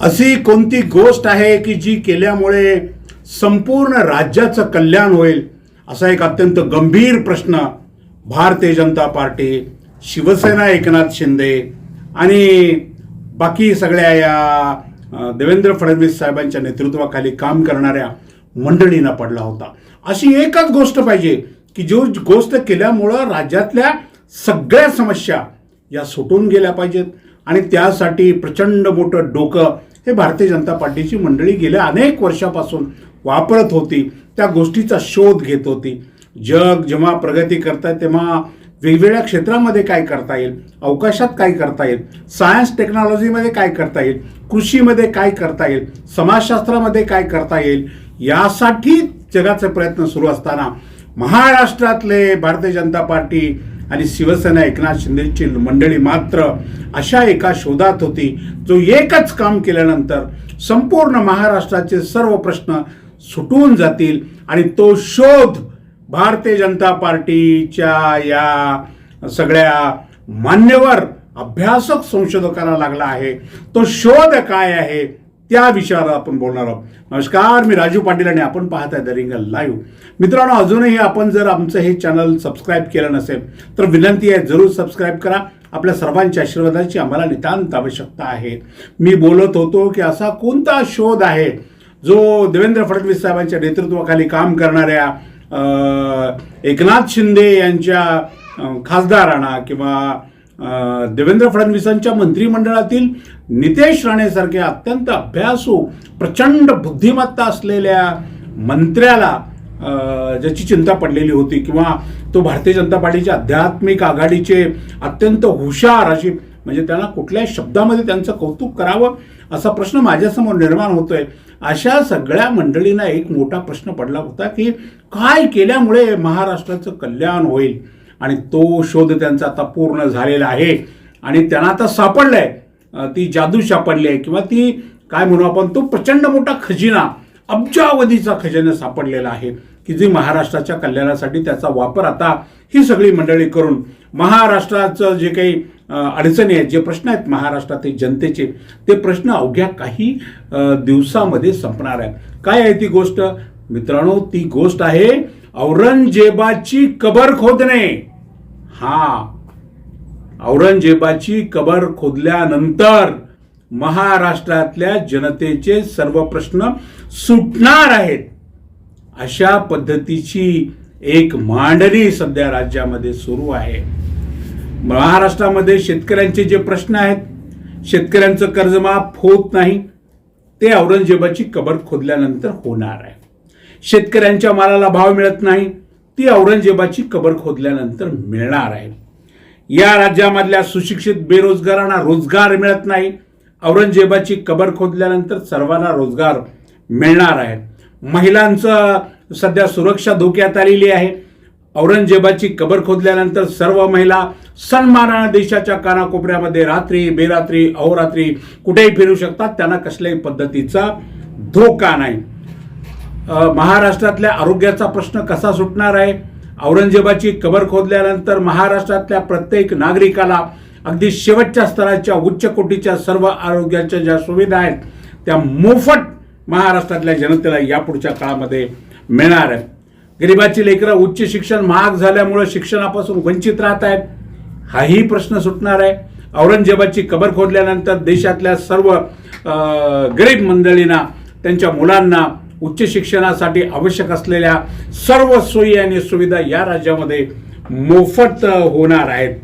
अशी कोणती गोष्ट आहे की जी केल्यामुळे संपूर्ण राज्याचं कल्याण होईल? असा एक अत्यंत गंभीर प्रश्न भारतीय जनता पार्टी शिवसेना एकनाथ शिंदे आणि बाकी सगळ्या या देवेंद्र फडणवीस साहेबांच्या नेतृत्वाखाली काम करणाऱ्या मंडळींना पडला होता. अशी एकच गोष्ट पाहिजे की जो गोष्ट केल्यामुळं राज्यातल्या सगळ्या समस्या या सुटून गेल्या पाहिजेत आणि त्यासाठी प्रचंड मोठं डोकं हे भारतीय जनता पार्टीची मंडळी गेल्या अनेक वर्षापासून वापरत होती. त्या गोष्टीचा शोध घेत होती. जग जेव्हा प्रगती करतात तेव्हा वेगवेगळ्या क्षेत्रामध्ये काय करता येईल? अवकाशात काय करता येईल? सायन्स टेक्नॉलॉजीमध्ये काय करता येईल? कृषीमध्ये काय करता येईल? समाजशास्त्रामध्ये काय करता येईल? यासाठी जगाचे प्रयत्न सुरू असताना महाराष्ट्रातले भारतीय जनता पार्टी आणि शिवसेना एकनाथ शिंदेची मंडळी मात्र अशा एका शोधात होती जो एकच काम केल्यानंतर संपूर्ण महाराष्ट्राचे सर्व प्रश्न सुटून जातील आणि तो शोध भारतीय जनता पार्टीच्या या सगळ्या मान्यवर अभ्यासक संशोधकाला लागला आहे. तो शोध काय आहे? त्या विषयावर आपण बोलणार आहोत. नमस्कार मी राजू पाटील आणि आपण पाहत आहे द रिंगल लाईव्ह. मित्रांनो अजूनही आपण जर आमचं हे चॅनल सबस्क्राईब केलं नसेल तर विनंती आहे जरूर सबस्क्राईब करा. आपल्या सर्वांच्या आशीर्वादाची आम्हाला नितांत आवश्यकता आहे. मी बोलत होतो की असा कोणता शोध आहे जो देवेंद्र फडणवीस साहेबांच्या नेतृत्वाखाली काम करणाऱ्या एकनाथ शिंदे यांच्या खासदारांना किंवा देवेंद्र फडणवीसांच्या मंत्रिमंडळातील नितेश राणेसारखे अत्यंत अभ्यासू प्रचंड बुद्धिमत्ता असलेल्या मंत्र्याला ज्याची चिंता पडलेली होती किंवा तो भारतीय जनता पार्टीच्या आध्यात्मिक आघाडीचे अत्यंत हुशार अशी म्हणजे त्यांना कुठल्या शब्दामध्ये त्यांचं कौतुक करावं असा प्रश्न माझ्यासमोर निर्माण होतोय. अशा सगळ्या मंडळींना एक मोठा प्रश्न पडला होता की काय केल्यामुळे महाराष्ट्राचं कल्याण होईल? आणि तो शोध त्यांचा आता पूर्ण झालेला आहे. आणि त्यांना आता सापडलं आहे ती जादू सापडली आहे किंवा ती काय म्हणू आपण तो प्रचंड मोठा खजिना अब्जावधीचा खजिना सापडलेला आहे की जी महाराष्ट्राच्या कल्याणासाठी त्याचा वापर आता ही सगळी मंडळी करून महाराष्ट्राचं जे काही अडचणी आहेत जे प्रश्न आहेत महाराष्ट्रातील जनतेचे ते प्रश्न अवघ्या काही दिवसामध्ये संपणार आहेत. काय आहे ती गोष्ट? मित्रांनो ती गोष्ट आहे औरंगजेबाची कबर खोदणे. हा औरंगजेबाची कबर खोदल्यानंतर महाराष्ट्रातल्या जनतेचे सर्व प्रश्न सुटणार आहेत. अशा पद्धतीची एक मांडणी सध्या राज्यामध्ये सुरू आहे. महाराष्ट्रामध्ये शेतकऱ्यांचे जे प्रश्न आहेत शेतकऱ्यांचं कर्जमाफ होत नाही ते औरंगजेबाची कबर खोदल्यानंतर होणार आहे. शेतकऱ्यांच्या मालाला भाव मिळत नाही ती औरंगजेबाची कबर खोदल्यानंतर मिळणार आहे. या राज्यामधल्या सुशिक्षित बेरोजगारांना रोजगार मिळत नाही. औरंगजेबाची कबर खोदल्यानंतर सर्वांना रोजगार मिळणार आहे. महिलांचं सध्या सुरक्षा धोक्यात आलेली आहे. औरंगजेबाची कबर खोदल्यानंतर सर्व महिला सन्मानानं देशाच्या कानाकोपऱ्यामध्ये रात्री बेरात्री अहोरात्री कुठेही फिरू शकतात. त्यांना कसल्याही पद्धतीचा धोका नाही. महाराष्ट्रातल्या आरोग्याचा प्रश्न कसा सुटणार आहे? औरंगजेबाची कबर खोदल्यानंतर महाराष्ट्रातल्या प्रत्येक नागरिकाला अगदी शेवटच्या स्तराच्या उच्च कोटीच्या सर्व आरोग्याच्या ज्या सुविधा आहेत त्या मोफत महाराष्ट्रातल्या जनतेला यापुढच्या काळामध्ये मिळणार आहे गरिबाची लेकरं उच्च शिक्षण महाग झाल्यामुळं शिक्षणापासून वंचित राहत आहेत. हाही प्रश्न सुटणार आहे. औरंगजेबाची कबर खोदल्यानंतर देशातल्या सर्व गरीब मंडळींना त्यांच्या मुलांना उच्च शिक्षणासाठी आवश्यक असलेल्या सर्व सोयी आणि सुविधा या राज्यामध्ये मोफत होणार आहेत.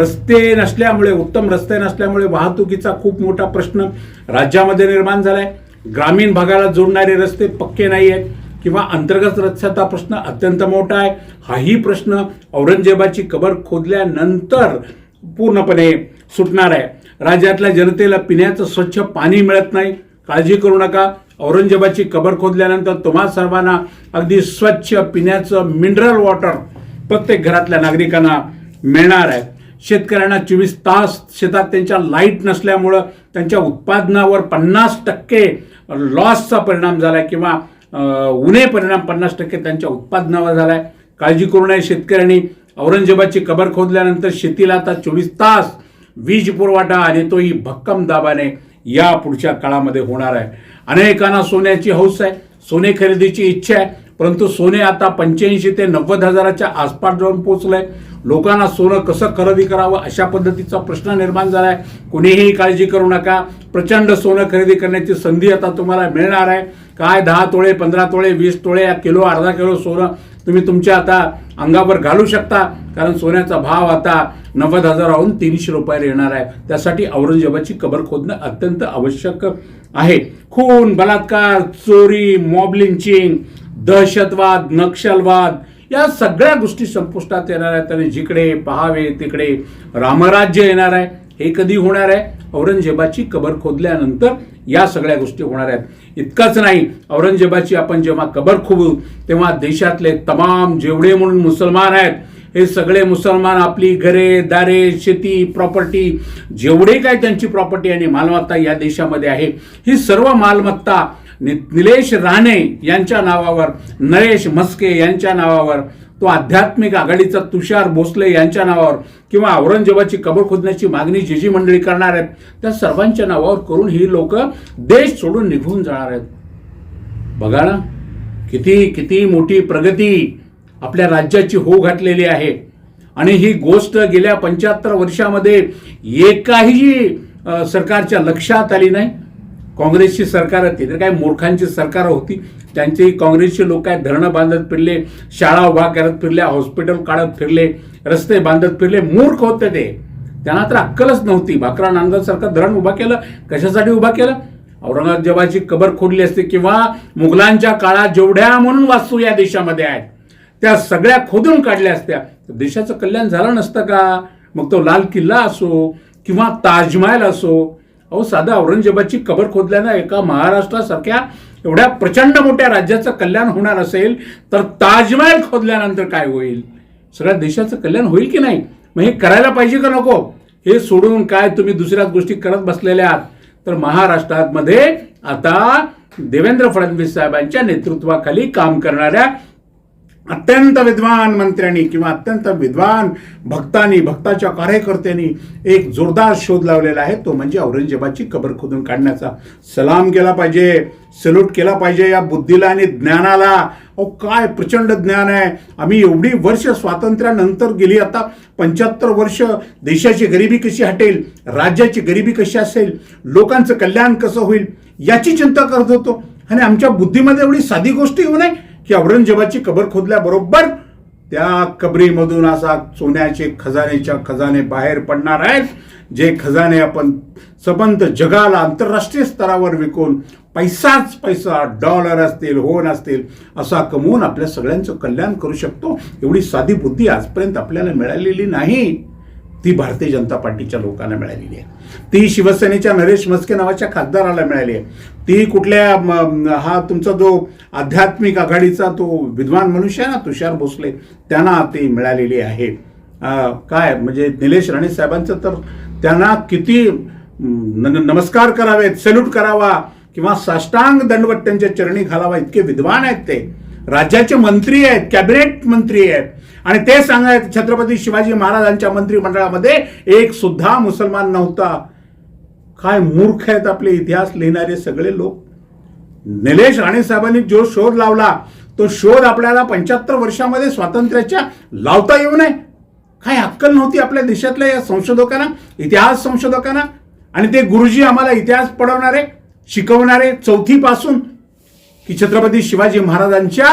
रस्ते नसल्यामुळे उत्तम रस्ते नसल्यामुळे वाहतुकीचा खूप मोठा प्रश्न राज्यामध्ये निर्माण झाला आहे ग्रामीण भागाला जोडणारे रस्ते पक्के नाही आहेत किंवा अंतर्गत रस्त्याचा प्रश्न अत्यंत मोठा आहे. हाही प्रश्न औरंगजेबाची कबर खोदल्यानंतर पूर्णपणे सुटणार आहे. राज्यातल्या जनतेला पिण्याचं स्वच्छ पाणी मिळत नाही. काळजी करू नका. औरंगजेबाची कबर खोदल्यानंतर तुम्हा सर्वांना अगदी स्वच्छ पिण्याचं मिनरल वॉटर प्रत्येक घरातल्या नागरिकांना मिळणार आहे. शेतकऱ्यांना चोवीस तास शेतात त्यांच्या लाइट नसल्यामुळं त्यांच्या उत्पादनावर पन्नास टक्के लॉसचा परिणाम झाला किंवा उणे परिणाम पन्नास टक्के त्यांच्या उत्पादनावर झाला आहे काळजी करू नये शेतकऱ्यांनी. औरंगजेबाची कबर खोदल्यानंतर शेतीला आता चोवीस तास वीज पुरवठा आणि तोही भक्कम दाबाने या पुढच्या काळामध्ये होणार आहे. अनेकांना सोन्याची हौस आहे सोने खरेदीची इच्छा आहे. परंतु सोने आता पंच्याऐंशी ते नव्वद हजाराच्या आसपास जाऊन पोहोचलंय. लोकांना सोनं कसं खरेदी करावं अशा पद्धतीचा प्रश्न निर्माण झालाय. कुणीही काळजी करू नका. प्रचंड सोनं खरेदी करण्याची संधी आता तुम्हाला मिळणार आहे. काय दहा तोळे पंधरा तोळे वीस तोळे या किलो अर्धा किलो सोनं तुम्ही तुमच्या आता अंगावर घालू शकता. कारण सोन्याचा भाव आता नव्वद हजाराहून तीनशे रुपयाला येणार आहे. त्यासाठी औरंगजेबाची कबर खोदणं अत्यंत आवश्यक आहे. खून बलात्कार चोरी मॉब लिंचिंग दहशतवाद नक्षलवाद या सगळ्या गोष्टी संपुष्टात येणार आहेत. आणि जिकडे पहावे तिकडे रामराज्य येणार आहे. हे कधी होणार आहे? औरंगजेबाची कबर खोदल्यानंतर या सगळ्या गोष्टी होणार आहेत. इतकंच नाही औरंगजेबाची आपण जेव्हा कबर खोदू तेव्हा देशातले तमाम जेवढे म्हणून मुसलमान आहेत हे सगळे मुसलमान आपली घरे दारे शेती प्रॉपर्टी जेवढे काय त्यांची प्रॉपर्टी आणि मालमत्ता या देशामध्ये आहे ही सर्व मालमत्ता नि- निलेश राणे यांच्या नावावर नरेश मस्के यांच्या नावावर तो आध्यात्मिक आघाडीचा तुषार भोसले यांच्या नावावर किंवा औरंगजेबाची कबर खोदण्याची मागणी जी जी मंडळी करणार आहेत त्या सर्वांच्या नावावर करून ही लोक देश सोडून निघून जाणार आहेत. बघा ना किती किती मोठी प्रगती आपल्या राज्याची हो घातलेली आहे. आणि ही गोष्ट गेल्या पंच्याहत्तर वर्षामध्ये एकाही सरकारच्या लक्षात आली नाही. काँग्रेसची सरकार होती. तर काय मूर्खांची सरकार होती. त्यांचे काँग्रेसचे लोक काय धरणं बांधत फिरले शाळा उभा करत फिरल्या हॉस्पिटल काढत फिरले रस्ते बांधत फिरले मूर्ख होते ते. त्यांना तर अक्कलच नव्हती. भाकरा नांदसारखं धरण उभा केलं कशासाठी उभा केलं? औरंगजेबाची कबर खोदली असते किंवा मुघलांच्या काळात जेवढ्या म्हणून वास्तू या देशामध्ये आहेत त्या सगळ्या खोदून काढल्या असत्या. तर देशाचं कल्याण झालं नसतं का? मग तो लाल किल्ला असो किंवा ताजमहल असो अहो साधा औरंगजेबाची कबर खोदल्यानं एका महाराष्ट्रासारख्या एवढ्या प्रचंड मोठ्या राज्याचं कल्याण होणार असेल तर ताजमहल खोदल्यानंतर काय होईल? सगळ्या देशाचं कल्याण होईल की नाही? मग हे करायला पाहिजे का नको? हे सोडून काय तुम्ही दुसऱ्याच गोष्टी करत बसलेल्या आहात? तर महाराष्ट्रात मध्ये आता देवेंद्र फडणवीस साहेबांच्या नेतृत्वाखाली काम करणाऱ्या अत्यंत विद्वान मंत्र्यांनी किंवा अत्यंत विद्वान भक्तांनी भक्ताच्या कार्यकर्त्यांनी एक जोरदार शोध लावलेला आहे. तो म्हणजे औरंगजेबाची कबर खोदून काढण्याचा. सलाम केला पाहिजे सल्यूट केला पाहिजे या बुद्धीला आणि ज्ञानाला. अहो काय प्रचंड ज्ञान आहे. आम्ही एवढी वर्ष स्वातंत्र्यानंतर गेली. आता पंच्याहत्तर वर्ष देशाची गरिबी कशी हटेल राज्याची गरिबी कशी असेल लोकांचं कल्याण कसं होईल याची चिंता करत होतो. आणि आमच्या बुद्धीमध्ये एवढी साधी गोष्ट येऊ नये. की औरंगजेबाची कबर खोदल्याबरोबर त्या कबरीमधून असा सोन्याचे खजानेच्या खजाने बाहेर पडणार आहेत जे खजाने आपण सबंध जगाला आंतरराष्ट्रीय स्तरावर विकून पैसाच पैसा डॉलर असतील होन असतील असा कमवून आपल्या सगळ्यांचं कल्याण करू शकतो. एवढी साधी बुद्धी आजपर्यंत आपल्याला मिळालेली नाही. ती भारतीय जनता पार्टीच्या लोकांना मिळालेली आहे. ती शिवसेनेच्या नरेश म्हस्के नावाच्या खासदाराला मिळाली आहे. ती कुठल्या हा तुमचा जो आध्यात्मिक आघाडीचा तो विद्वान मनुष्य आहे ना तुषार भोसले त्यांना ती मिळालेली आहे. काय म्हणजे निलेश राणे साहेबांचं तर त्यांना किती नमस्कार करावेत सल्यूट करावा किंवा साष्टांग दंडवत त्यांच्या चरणी घालावा इतके विद्वान आहेत ते. राज्याचे मंत्री आहेत कॅबिनेट मंत्री आहेत. आणि ते सांगायत छत्रपती शिवाजी महाराजांच्या मंत्रिमंडळामध्ये एक सुद्धा मुसलमान नव्हता. काय मूर्ख आहेत आपले इतिहास लिहिणारे सगळे लोक. निलेश राणे साहेबांनी जो शोध लावला तो शोध आपल्याला पंच्याहत्तर वर्षामध्ये स्वातंत्र्याच्या लावता येऊ नये. काय अक्कल नव्हती आपल्या देशातल्या या संशोधकांना इतिहास संशोधकांना? आणि ते गुरुजी आम्हाला इतिहास पडवणारे शिकवणारे चौथी पासून की छत्रपती शिवाजी महाराजांच्या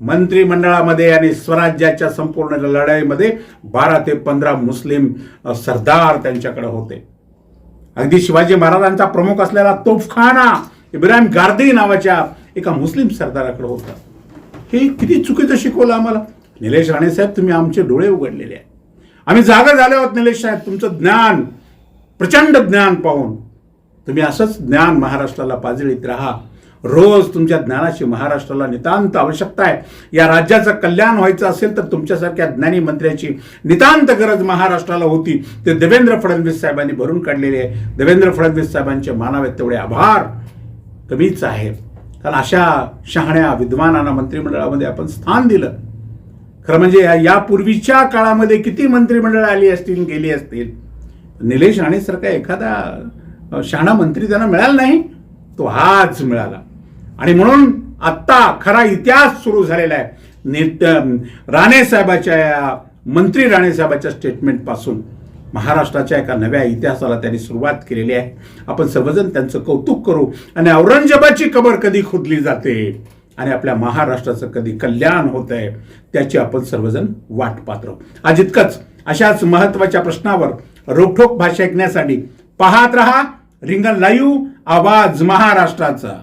मंत्रिमंडळामध्ये आणि स्वराज्याच्या संपूर्ण लढाईमध्ये बारा ते पंधरा मुस्लिम सरदार त्यांच्याकडे होते. अगदी शिवाजी महाराजांचा प्रमुख असलेला तोफखाना इब्राहिम गार्दी नावाच्या एका मुस्लिम सरदाराकडे होता. हे किती चुकीचं शिकवलं आम्हाला. निलेश राणे साहेब तुम्ही आमचे डोळे उघडलेले आहे आम्ही जागा झाले आहोत निलेश साहेब तुमचं ज्ञान प्रचंड ज्ञान पाहून. तुम्ही असंच ज्ञान महाराष्ट्राला पाजळीत राहा. रोज तुमच्या ज्ञानाची महाराष्ट्राला नितांत आवश्यकता आहे. या राज्याचं कल्याण व्हायचं असेल तर तुमच्यासारख्या ज्ञानी मंत्र्याची नितांत गरज महाराष्ट्राला होती. ते देवेंद्र फडणवीस साहेबांनी भरून काढलेले आहे. देवेंद्र फडणवीस साहेबांचे मानावेत तेवढे आभार. कमीच आहे. कारण अशा शहाण्या विद्वानांना मंत्रिमंडळामध्ये आपण स्थान दिलं. खरं म्हणजे या- यापूर्वीच्या काळामध्ये किती मंत्रिमंडळ आली असतील गेली असतील? निलेश राणेसारखा एखादा शहाणा मंत्री त्यांना मिळाला नाही? तो आज मिळाला. आणि म्हणून आत्ता खरा इतिहास सुरू झालेला आहे. नेत राणे साहेबाच्या या मंत्री राणे साहेबाच्या स्टेटमेंटपासून महाराष्ट्राच्या एका नव्या इतिहासाला त्यांनी सुरुवात केलेली आहे. आपण सर्वजण त्यांचं कौतुक करू आणि औरंगजेबाची कबर कधी खोदली जाते आणि आपल्या महाराष्ट्राचं कधी कल्याण होत आहे त्याची आपण सर्वजण वाट पात्र आज इतकंच. अशाच महत्त्वाच्या प्रश्नावर रोखोक भाषा ऐकण्यासाठी पाहत रहा रिंगण लाईव्ह आवाज महाराष्ट्राचा.